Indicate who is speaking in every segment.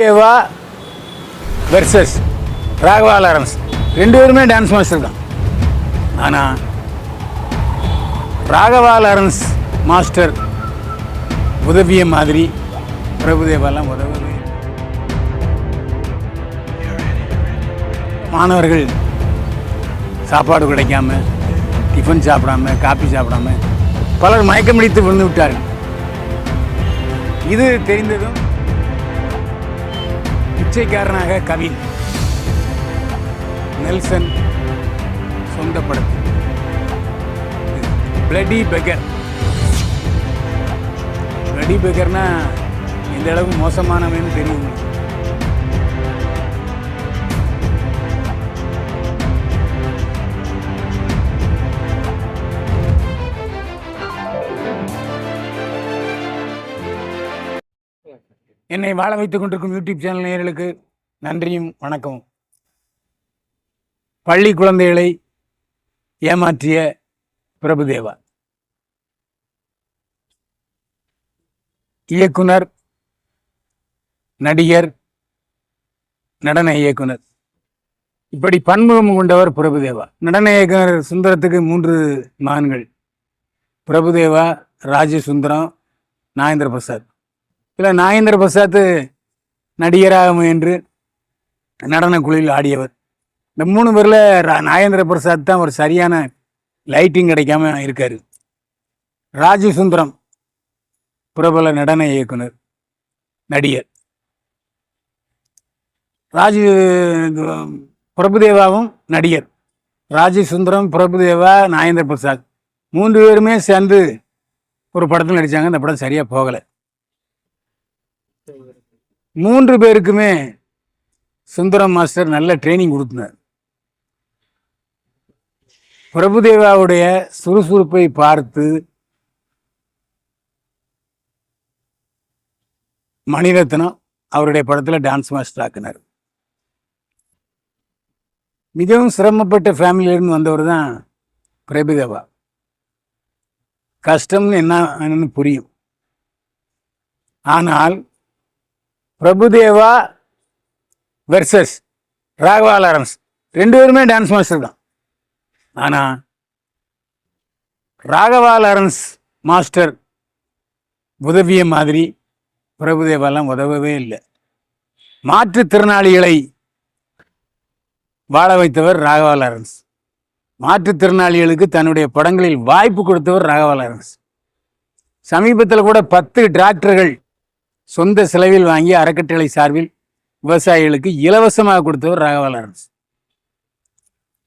Speaker 1: தேவா versus Raghava Lawrence. ரெண்டு பேருமே dance master தான். ஆனால் ராகவா லாரன்ஸ் மாஸ்டர் உதவிய மாதிரி பிரபுதேவாலாம் உதவவே மாணவர்கள் சாப்பாடு கிடைக்காம டிஃபன் சாப்பிடாம காபி சாப்பிடாம பலர் மயக்கமடித்து விழுந்து விட்டார்கள். இது தெரிந்ததும் பிச்சைக்காரனாக கவின். நெல்சன் சொந்த படத்தில் பிளடி பெகர். பிளடி பெகர்னா எந்த அளவுக்கு மோசமானவன்னு தெரியும். என்னை வாழ வைத்துக் கொண்டிருக்கும் யூடியூப் சேனல் நேயர்களுக்கு நன்றியும் வணக்கமும். பள்ளி குழந்தைகளை ஏமாற்றிய பிரபுதேவா. இயக்குனர் நடிகர் நடன இயக்குனர். இப்படி பன்முகம் கொண்டவர் பிரபுதேவா. நடன இயக்குனர் சுந்தரத்துக்கு மூன்று மகன்கள் பிரபுதேவா ராஜசுந்தரம் நாகேந்திர பிரசாத் இல்லை நாகேந்திர பிரசாத் நடிகராக முயன்று நடன குழுவில் ஆடியவர். இந்த மூணு பேரில் நாகேந்திர பிரசாத் தான் ஒரு சரியான லைட்டிங் கிடைக்காம இருக்கார். ராஜு சுந்தரம் பிரபல நடன இயக்குனர் நடிகர். ராஜு பிரபுதேவாவும் நடிகர். ராஜு சுந்தரம் பிரபுதேவா நாகேந்திர பிரசாத். மூன்று பேருமே சேர்ந்து ஒரு படத்தில் நடித்தாங்க அந்த படம் சரியாக போகலை. மூன்று பேருக்குமே சுந்தரம் மாஸ்டர் நல்ல ட்ரைனிங் கொடுத்தினார். பிரபுதேவாவுடைய சுறுசுறுப்பை பார்த்து மணிரத்னம் அவருடைய படத்தில் டான்ஸ் மாஸ்டர் ஆக்கினார். மிகவும் சிரமப்பட்ட ஃபேமிலியிலிருந்து வந்தவர் தான் பிரபுதேவா. கஷ்டம்னு என்ன புரியும். ஆனால் பிரபுதேவா வெர்சஸ் ராகவா லாரன்ஸ் ரெண்டு பேருமே டான்ஸ் மாஸ்டர் தான். ஆனால் ராகவா லாரன்ஸ் மாஸ்டர் உதவிய மாதிரி பிரபுதேவாலாம் உதவவே இல்லை. மாற்றுத்திறனாளிகளை வாழ வைத்தவர் ராகவா லாரன்ஸ் மாற்றுத்திறனாளிகளுக்கு தன்னுடைய படங்களில் வாய்ப்பு கொடுத்தவர் ராகவா லாரன்ஸ் சமீபத்தில் கூட பத்து டிராக்டர்கள் சொந்த செலவில் வாங்கி அறக்கட்டளை சார்பில் விவசாயிகளுக்கு இலவசமாக கொடுத்தவர் ராகவா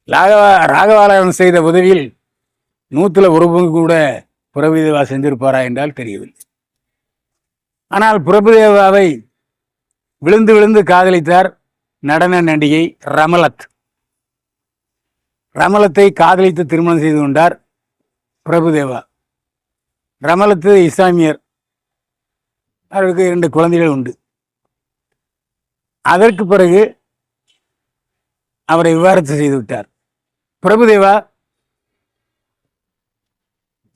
Speaker 1: ராகவா ராகவாலரன் செய்த உதவியில் நூற்றில் ஒரு பங்கு கூட பிரபுதேவா செஞ்சிருப்பாரா என்றால் தெரியவில்லை. ஆனால் பிரபுதேவாவை விழுந்து விழுந்து காதலித்தார் நடன நடிகை ரமலத். ரமலத்தை காதலித்து திருமணம் செய்து கொண்டார் பிரபுதேவா ரமலத்து இஸ்லாமியர் அவருக்கு இரண்டு குழந்தைகள் உண்டு. அதற்கு பிறகு அவரை விவாகரத்து செய்து விட்டார். பிரபுதேவா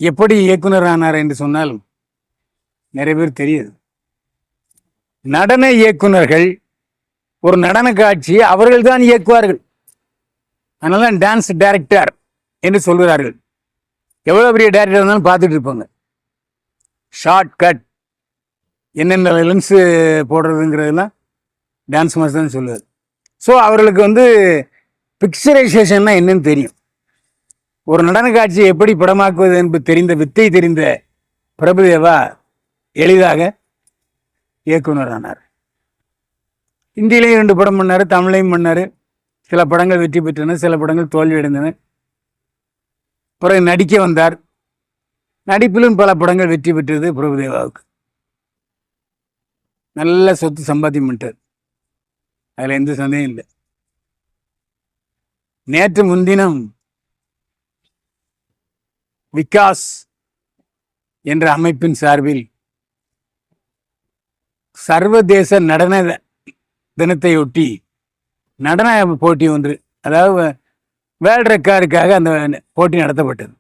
Speaker 1: எப்படி இயக்குனர் ஆனார் என்று சொன்னால் நிறைய பேர் தெரியுது. நடன இயக்குனர்கள் ஒரு நடன காட்சி அவர்கள் தான் இயக்குவார்கள். அதனால தான் டான்ஸ் டைரக்டர் என்று சொல்கிறார்கள். எவ்வளோ பெரிய டைரக்டர் இருந்தாலும் பார்த்துட்டு இருப்பாங்க. ஷார்ட் கட் என்னென்ன லென்ஸு போடுறதுங்கிறதுலாம் டான்ஸ் மாஸ்டர் தான் சொல்லுவார். ஸோ அவர்களுக்கு வந்து பிக்சரைசேஷன்னா என்னன்னு தெரியும். ஒரு நடன காட்சியை எப்படி படமாக்குவது என்பது தெரிந்த வித்தை தெரிந்த பிரபுதேவா எளிதாக இயக்குனர் ஆனார் ஹிந்திலையும் ரெண்டு படம் பண்ணார் தமிழையும் பண்ணார். சில படங்கள் வெற்றி பெற்றன சில படங்கள் தோல்வி அடைந்தன. பிறகு நடிக்க வந்தார். நடிப்பிலும் பல படங்கள் வெற்றி பெற்றது பிரபுதேவாவுக்கு. நல்ல சொத்து சம்பாத்தியம் பண்ணிட்டார் அதில் எந்த சந்தேகம் இல்லை. நேற்று முன்தினம் விகாஸ் என்ற அமைப்பின் சார்பில் சர்வதேச நடன தினத்தையொட்டி நடன போட்டி ஒன்று அதாவது வேர்ல்ட் ரெக்கார்டுக்காக அந்த போட்டி நடத்தப்பட்டது.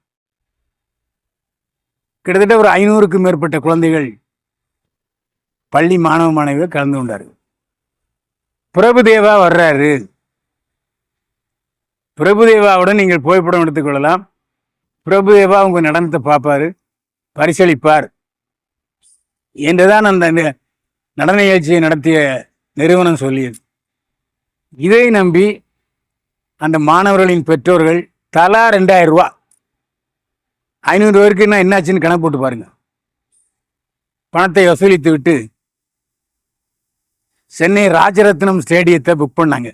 Speaker 1: கிட்டத்தட்ட ஒரு ஐநூறுக்கும் மேற்பட்ட குழந்தைகள் பள்ளி மாணவ மாணவிகள் கலந்து கொண்டார் பிரபுதேவா வர்றாரு. பிரபுதேவாவுடன் நீங்கள் புகைப்படம் எடுத்துக்கொள்ளலாம் பிரபுதேவா உங்கள் நடனத்தை பார்ப்பாரு பரிசளிப்பார் என்றுதான் அந்த நடன நிகழ்ச்சியை நடத்திய நிறுவனம் சொல்லியது. இதை நம்பி அந்த மாணவர்களின் பெற்றோர்கள் தலா ரெண்டாயிரம் ரூபா. ஐநூறு பேருக்கு என்ன என்னாச்சுன்னு கணக்கு போட்டு பாருங்க. பணத்தை வசூலித்து விட்டு சென்னை ராஜரத்னம் ஸ்டேடியத்தை புக் பண்ணாங்க.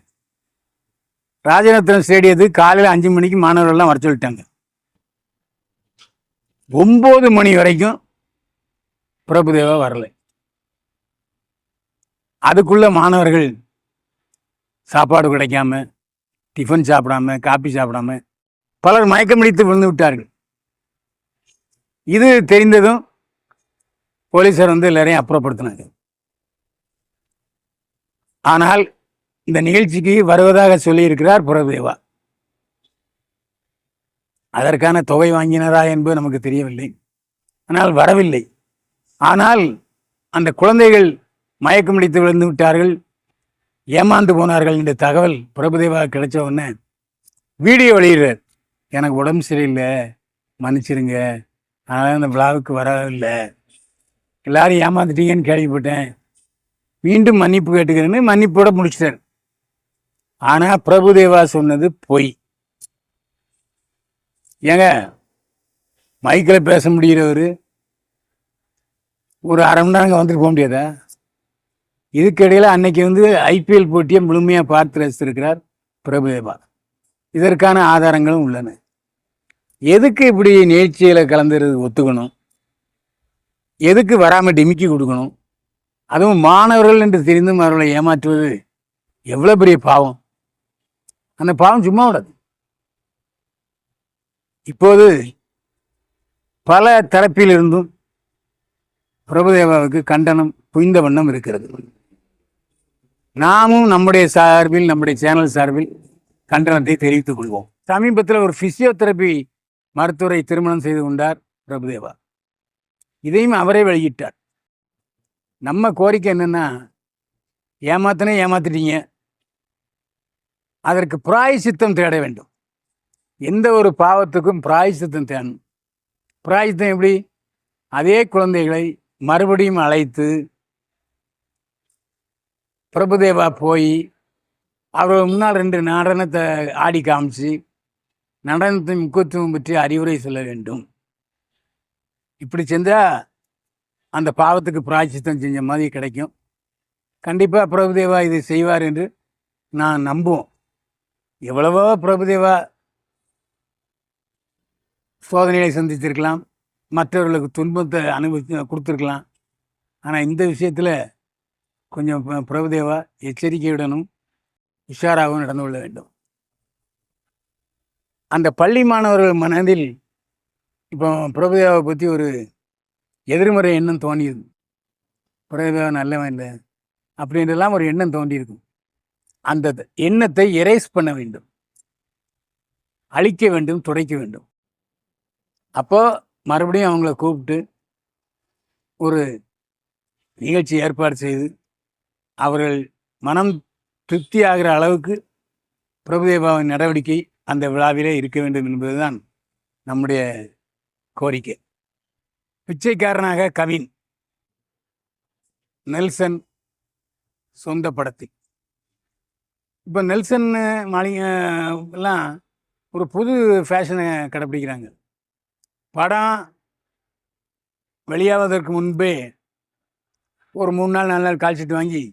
Speaker 1: ராஜரத்னம் ஸ்டேடியத்துக்கு காலையில் அஞ்சு மணிக்கு மாணவர்கள்லாம் வர சொல்லிட்டாங்க. ஒம்பது மணி வரைக்கும் பிரபுதேவா வரல. அதுக்குள்ள மாணவர்கள் சாப்பாடு கிடைக்காம டிஃபன் சாப்பிடாம காபி சாப்பிடாம பலர் மயக்கமடித்து விழுந்து விட்டார்கள். இது தெரிந்ததும் போலீசார் வந்து எல்லாரையும் அப்புறப்படுத்தினாங்க. ஆனால் இந்த நிகழ்ச்சிக்கு வருவதாக சொல்லியிருக்கிறார் புரதேவா அதற்கான தொகை வாங்கினாரா என்பது நமக்கு தெரியவில்லை. ஆனால் வரவில்லை. ஆனால் அந்த குழந்தைகள் மயக்கம் அடித்து விழுந்து விட்டார்கள். ஏமாந்து போனார்கள் என்ற தகவல் பிரபுதேவா கிடைச்ச உடனே வீடியோ வெளியிடுறார். எனக்கு உடம்பு சரியில்லை. மன்னிச்சிருங்க. அதனால் அந்த விழாவுக்கு வரவில்லை. எல்லாரும் ஏமாந்துட்டீங்கன்னு கேள்விப்பட்டேன். மீண்டும் மன்னிப்பு கேட்டுக்கிறேன்னு மன்னிப்போட முடிச்சிட்டார் ஆனால் பிரபுதேவா சொன்னது பொய். ஏங்க மைக்கில் பேச முடிகிறவர் ஒரு அரை மணி நேரம் அங்கே வந்துட்டு போக முடியாதா? இதுக்கிடையில் அன்னைக்கு வந்து ஐபிஎல் போட்டியை முழுமையாக பார்த்து ரசித்திருக்கிறார் பிரபுதேவா. இதற்கான ஆதாரங்களும் உள்ளன. எதுக்கு இப்படி நிகழ்ச்சியில் கலந்துறது ஒத்துக்கணும்? எதுக்கு வராமல் டிமிக்கி கொடுக்கணும்? அதுவும் மாணவர்கள் என்று தெரிந்தும் அவர்களை ஏமாற்றுவது எவ்வளோ பெரிய பாவம். அந்த பாவம் சும்மா விடாது. இப்போது பல தரப்பிலிருந்தும் பிரபுதேவாவுக்கு கண்டனம் புய்ந்த வண்ணம் இருக்கிறது. நாமும் நம்முடைய சார்பில் நம்முடைய சேனல் சார்பில் கண்டனத்தை தெரிவித்துக் கொள்வோம். சமீபத்தில் ஒரு பிசியோதெரபி மருத்துவரை திருமணம் செய்து கொண்டார் பிரபுதேவா. இதையும் அவரே வெளியிட்டார். நம்ம கோரிக்கை என்னென்னா ஏமாத்தினே ஏமாத்திட்டீங்க. அதற்கு பிராயசித்தம் தேட வேண்டும். எந்த ஒரு பாவத்துக்கும் பிராயசித்தம் தேடணும். பிராயசித்தம் எப்படி? அதே குழந்தைகளை மறுபடியும் அழைத்து பிரபுதேவா போய் அவர் முன்னால் ரெண்டு நடனத்தை ஆடி காமிச்சு நடனத்தின் முக்கியத்துவம் பற்றி அறிவுரை சொல்ல வேண்டும். இப்படி செஞ்சால் அந்த பாவத்துக்கு பிராய்ச்சித்தம் செஞ்ச மாதிரி கிடைக்கும். கண்டிப்பாக பிரபுதேவா இதை செய்வார் என்று நான் நம்புவோம். எவ்வளவோ பிரபுதேவா சோதனைகளை சந்தித்திருக்கலாம். மற்றவர்களுக்கு துன்பத்தை அனுபவித்து கொடுத்துருக்கலாம். ஆனால் இந்த விஷயத்தில் கொஞ்சம் ப- பிரபுதேவா எச்சரிக்கையுடனும் உஷாராகவும் நடந்து கொள்ள வேண்டும். அந்த பள்ளி மாணவர்கள் மனதில் இப்போ பிரபுதேவாவை பற்றி ஒரு எதிர்மறை எண்ணம் தோணியது பிரபுதேவா நல்லவன் இல்லை அப்படின்றலாம் ஒரு எண்ணம் தோண்டியிருக்கும் அந்த எண்ணத்தை எரேஸ் பண்ண வேண்டும். அழிக்க வேண்டும் துடைக்க வேண்டும். அப்போது மறுபடியும் அவங்கள கூப்பிட்டு ஒரு நிகழ்ச்சி ஏற்பாடு செய்து அவர்கள் மனம் திருப்தி ஆகிற அளவுக்கு பிரபுதேவாவின் நடவடிக்கை அந்த விழாவிலே இருக்க வேண்டும் என்பதுதான் நம்முடைய கோரிக்கை. பிச்சைக்காரனாக கவின். நெல்சன் சொந்த படத்தில் இப்போ நெல்சன் மாளிகை எல்லாம் ஒரு புது ஃபேஷனை கடைப்பிடிக்கிறாங்க. படம் வெளியாவதற்கு முன்பே ஒரு மூணு நாள் நாலு நாள் கால்ஷீட் வாங்கி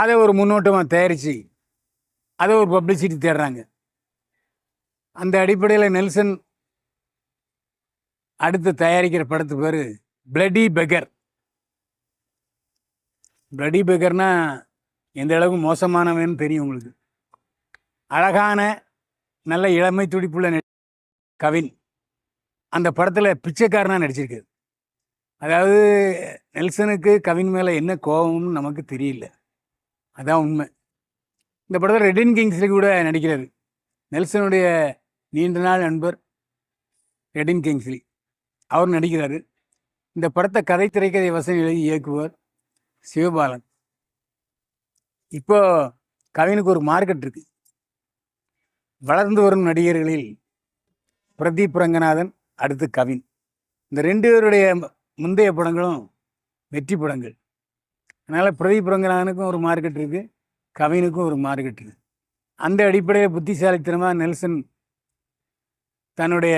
Speaker 1: அதை ஒரு முன்னோட்டமாக தயாரித்து அதை ஒரு பப்ளிசிட்டி தேடுறாங்க. அந்த அடிப்படையில் நெல்சன் அடுத்து தயாரிக்கிற படத்து பேர் பிளடி பெகர் பிளடி பெகர்னா எந்த அளவுக்கு மோசமானவன் தெரியும் உங்களுக்கு. அழகான நல்ல இளமை துடிப்புள்ள நடி- கவின். அந்த படத்தில் பிச்சைக்காரனாக நடிச்சிருக்காரு. அதாவது நெல்சனுக்கு கவின் மேலே என்ன கோபம்னு நமக்கு தெரியல. அதான் உண்மை. இந்த படத்தில் ரெடின் கிங்ஸ்லி கூட நடிக்கிறாரு. நெல்சனுடைய நீண்ட நாள் நண்பர் ரெடின் கிங்ஸ்லி. அவர் நடிக்கிறாரு. இந்த படத்தை கதை திரைக்கதை வசனம் எழுதி இயக்குவர் சிவபாலன். இப்போ கவினுக்கு ஒரு மார்க்கெட் இருக்கு. வளர்ந்து வரும் நடிகர்களில் பிரதீப் ரங்கநாதன் அடுத்து கவின். இந்த ரெண்டு பேருடைய முந்தைய படங்களும் வெற்றி படங்கள். அதனால் பிரதீப் ரங்கநாதனுக்கும் ஒரு மார்க்கெட் இருக்குது கவினுக்கும் ஒரு மார்க்கெட் இருக்குது அந்த அடிப்படையில் புத்திசாலித்தனமாக நெல்சன் தன்னுடைய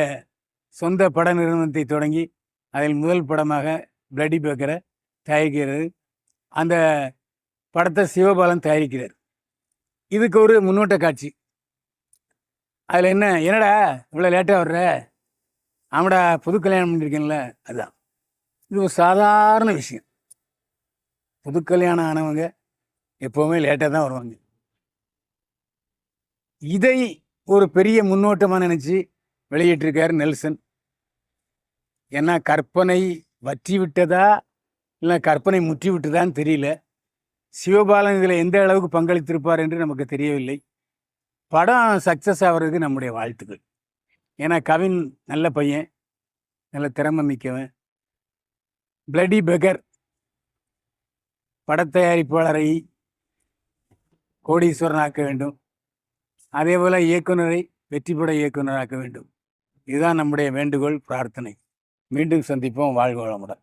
Speaker 1: சொந்த பட நிறுவனத்தை தொடங்கி அதில் முதல் படமாக பிளடி பேக்கரை தயாரிக்கிறது. அந்த படத்தை சிவபாலன் தயாரிக்கிறார். இதுக்கு ஒரு முன்னோட்ட காட்சி. அதில் என்ன என்னடா இவ்வளோ லேட்டாக வர்ற? ஆமாடா புது கல்யாணம் பண்ணியிருக்கேன்ல அதுதான். இது ஒரு சாதாரண விஷயம். புது கல்யாணம் ஆனவங்க எப்போவுமே லேட்டாக தான் வருவாங்க. இதை ஒரு பெரிய முன்னோட்டமாக நினச்சி வெளியிட்டிருக்கார் நெல்சன். ஏன்னா கற்பனை வற்றி விட்டதா இல்லை கற்பனை முற்றி விட்டதான்னு தெரியல. சிவபாலன் இதில் எந்த அளவுக்கு பங்களித்திருப்பார் என்று நமக்கு தெரியவில்லை. படம் சக்ஸஸ் ஆகிறதுக்கு நம்முடைய வாழ்த்துக்கள். ஏன்னா கவின் நல்ல பையன். நல்ல திறமை மிக்கவன். பிளடி பெகர் படத்தயாரிப்பாளரை கோடீஸ்வரன் ஆக்க வேண்டும். அதே போல் இயக்குனரை வெற்றி பட இயக்குனராக்க வேண்டும். இதுதான் நம்முடைய வேண்டுகோள் பிரார்த்தனை. மீண்டும் சந்திப்போம். வாழ்க வளமுடன்.